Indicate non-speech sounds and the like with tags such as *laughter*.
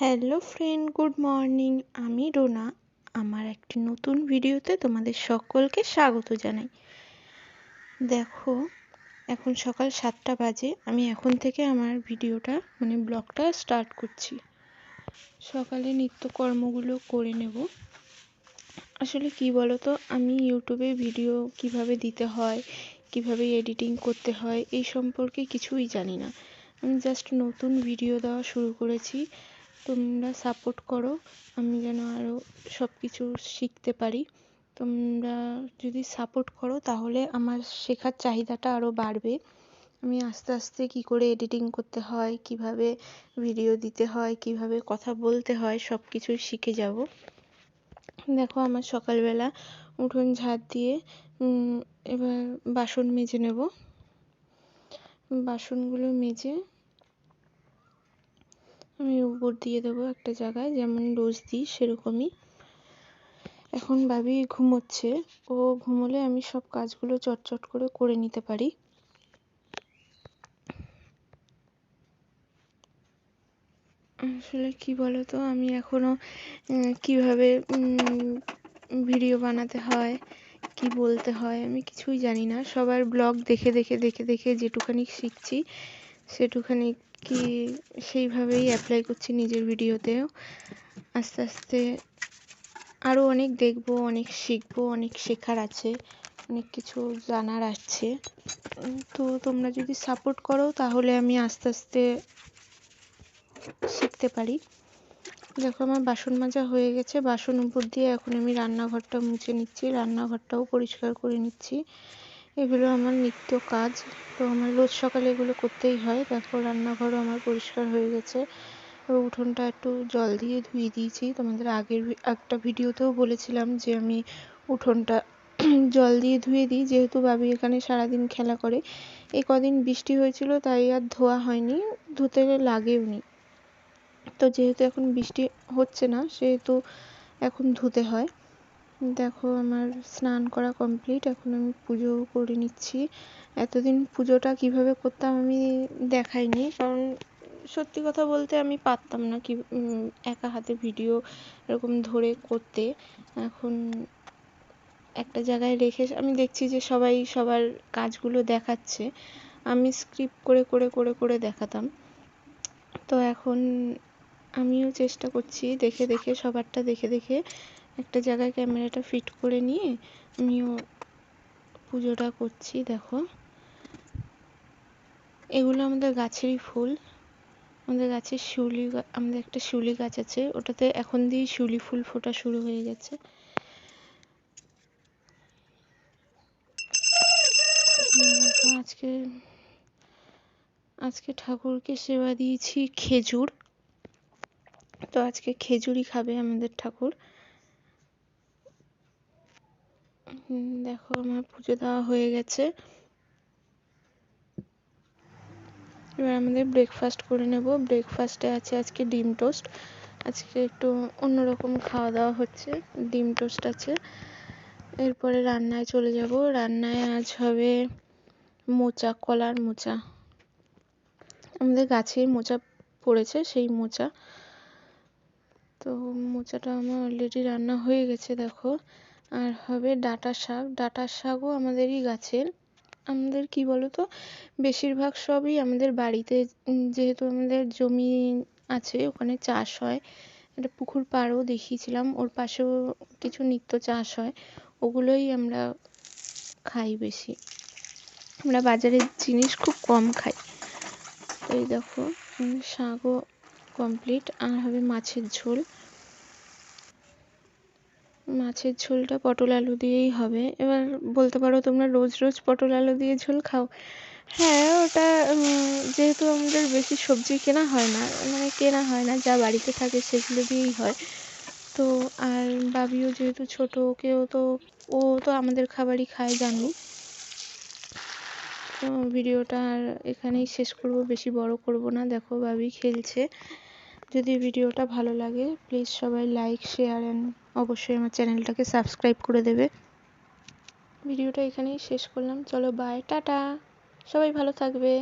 Hello friend good morning আমি রোনা, আমার একটি নতুন ভিডিওতে তোমাদের সকলকে স্বাগত জানাই। দেখো, এখন সকাল সাতটা বাজে, আমি এখন থেকে আমার ভিডিওটা মানে ব্লগটা স্টার্ট করছি। সকালে নিত্যকর্মগুলো করে নেব। আসলে কি বলো তো আমি ইউটিউবে ভিডিও কীভাবে দিতে হয়, কীভাবে এডিটিং করতে হয়, এই সম্পর্কে কিছুই জানি না। আমি জাস্ট নতুন ভিডিও দেওয়া শুরু করেছি। তোমরা সাপোর্ট করো, আমি যেন আরও সব কিছু শিখতে পারি। তোমরা যদি সাপোর্ট করো, তাহলে আমার শেখার চাহিদাটা আরও বাড়বে। আমি আস্তে আস্তে কি করে এডিটিং করতে হয়, কীভাবে ভিডিও দিতে হয়, কীভাবে কথা বলতে হয় সব কিছুই শিখে যাব। দেখো, আমার সকালবেলা উঠোন ঝাড় দিয়ে এবার বাসন মেজে নেব। বাসনগুলো মেজে আমি উপর দিয়ে দেবো একটা জায়গায়, যেমন রোজ দিই সেরকমই। এখন ভাবি ঘুমোচ্ছে, ও ঘুমোলে আমি সব কাজগুলো চটচট করে করে নিতে পারি। আসলে কি বলতো, আমি এখনও কীভাবে ভিডিও বানাতে হয়, কি বলতে হয়, আমি কিছুই জানি না। সবার ব্লগ দেখে দেখে দেখে দেখে যেটুখানি শিখছি, সেটুখানি কি সেইভাবেই অ্যাপ্লাই করছি নিজের ভিডিওতেও। আস্তে আস্তে আরও অনেক দেখব, অনেক শিখব, অনেক শেখার আছে, অনেক কিছু জানার আছে। তো তোমরা যদি সাপোর্ট করো তাহলে আমি আস্তে আস্তে শিখতে পারি। দেখো আমার বাসন মাজা হয়ে গেছে, বাসন উপর দিয়ে এখন আমি রান্নাঘরটা মুছে নিচ্ছি, রান্নাঘরটাও পরিষ্কার করে নিচ্ছি। এগুলো আমার নিত্য কাজ। তো আমার রোজ সকালে এগুলো করতেই হয়। দেখো, রান্নাঘরও আমার পরিষ্কার হয়ে গেছে। উঠোনটা একটু জল দিয়ে ধুয়ে দিয়েছি। তোমাদের আগের একটা ভিডিওতেও বলেছিলাম যে আমি উঠোনটা *clears throat* জল দিয়ে ধুয়ে দিই। যেহেতু বাবি এখানে সারাদিন খেলা করে। এই কদিন বৃষ্টি হয়েছিল, তাই আর ধোয়া হয়নি। ধুতে লাগেও নি। তো যেহেতু এখন বৃষ্টি হচ্ছে না, সেহেতু এখন ধুতে হয়। দেখো আমার স্নান করা কমপ্লিট এখন আমি পুজো করে নিচ্ছি। এতদিন পুজোটা কীভাবে করতাম আমি দেখাইনি, কারণ সত্যি কথা বলতে আমি পারতাম না কি একা হাতে ভিডিও এরকম ধরে করতে। এখন একটা জায়গায় রেখে আমি দেখছি যে সবাই সবার কাজগুলো দেখাচ্ছে। আমি স্ক্রিপ্ট করে করে করে করে দেখাতাম। তো এখন আমিও চেষ্টা করছি দেখে দেখে সবারটা দেখে দেখে একটা জায়গায় ক্যামেরাটা ফিট করে নিয়ে আমিও পুজোটা করছি, দেখো। এগুলো আমাদের গাছেরই ফুল। আমাদের গাছের শিউলি আমাদের একটা শিউলি গাছ আছে, ওটাতে এখন দিয়ে শিউলি ফুল ফোটা শুরু হয়ে গেছে। আজকে আজকে ঠাকুরকে সেবা দিয়েছি খেজুর। তো আজকে খেজুরই খাবে আমাদের ঠাকুর। দেখো আমার পুজো দেওয়া হয়ে গেছে। এবার আমাদের ব্রেকফাস্ট করে নেব। ব্রেকফাস্টে আছে আজকে ডিম টোস্ট আজকে একটু অন্যরকম খাওয়া দাওয়া হচ্ছে। ডিম টোস্ট আছে। এরপরে রান্নায় চলে যাব। রান্নায় আজ হবে মোচা, কলার মোচা। আমাদের গাছে মোচা পড়েছে, সেই মোচা। তো মোচাটা আমার অলরেডি রান্না হয়ে গেছে, দেখো। আর হবে ডাঁটা শাক। ডাঁটা শাকও আমাদেরই গাছের। আমাদের কি বলতো? বেশিরভাগ সবই আমাদের বাড়িতে যেহেতু আমাদের জমি আছে, ওখানে চাষ হয়। একটা পুকুর পাড়ও দেখিয়েছিলাম, ওর পাশেও কিছু নিত্য চাষ হয়। ওগুলোই আমরা খাই বেশি। আমরা বাজারের জিনিস খুব কম খাই। এই দেখো শাকও কমপ্লিট আর হবে মাছের ঝোল। মাছের ঝোলটা পটল আলু দিয়েই হবে। এবার বলতে পারো তোমরা রোজ রোজ পটল আলু দিয়ে ঝোল খাও? হ্যাঁ ওটা যেহেতু আমাদের বেশি সবজি কেনা হয় না মানে কেনা হয় না, যা বাড়িতে থাকে সেগুলো দিয়েই হয়। তো, আর বাবিও যেহেতু ছোটো, ওকেও তো, ও তো আমাদের খাবারই খায় জানি তো ভিডিওটা আর এখানেই শেষ করব, বেশি বড় করব না। দেখো, বাবি খেলছে। যদি ভিডিওটা ভালো লাগে প্লিজ সবাই লাইক শেয়ার অ্যান্ড অবশ্যই আমার চ্যানেলটাকে সাবস্ক্রাইব করে দেবে। ভিডিওটা এখানেই শেষ করলাম। চলো বাই টাটা। সবাই ভালো থাকবে।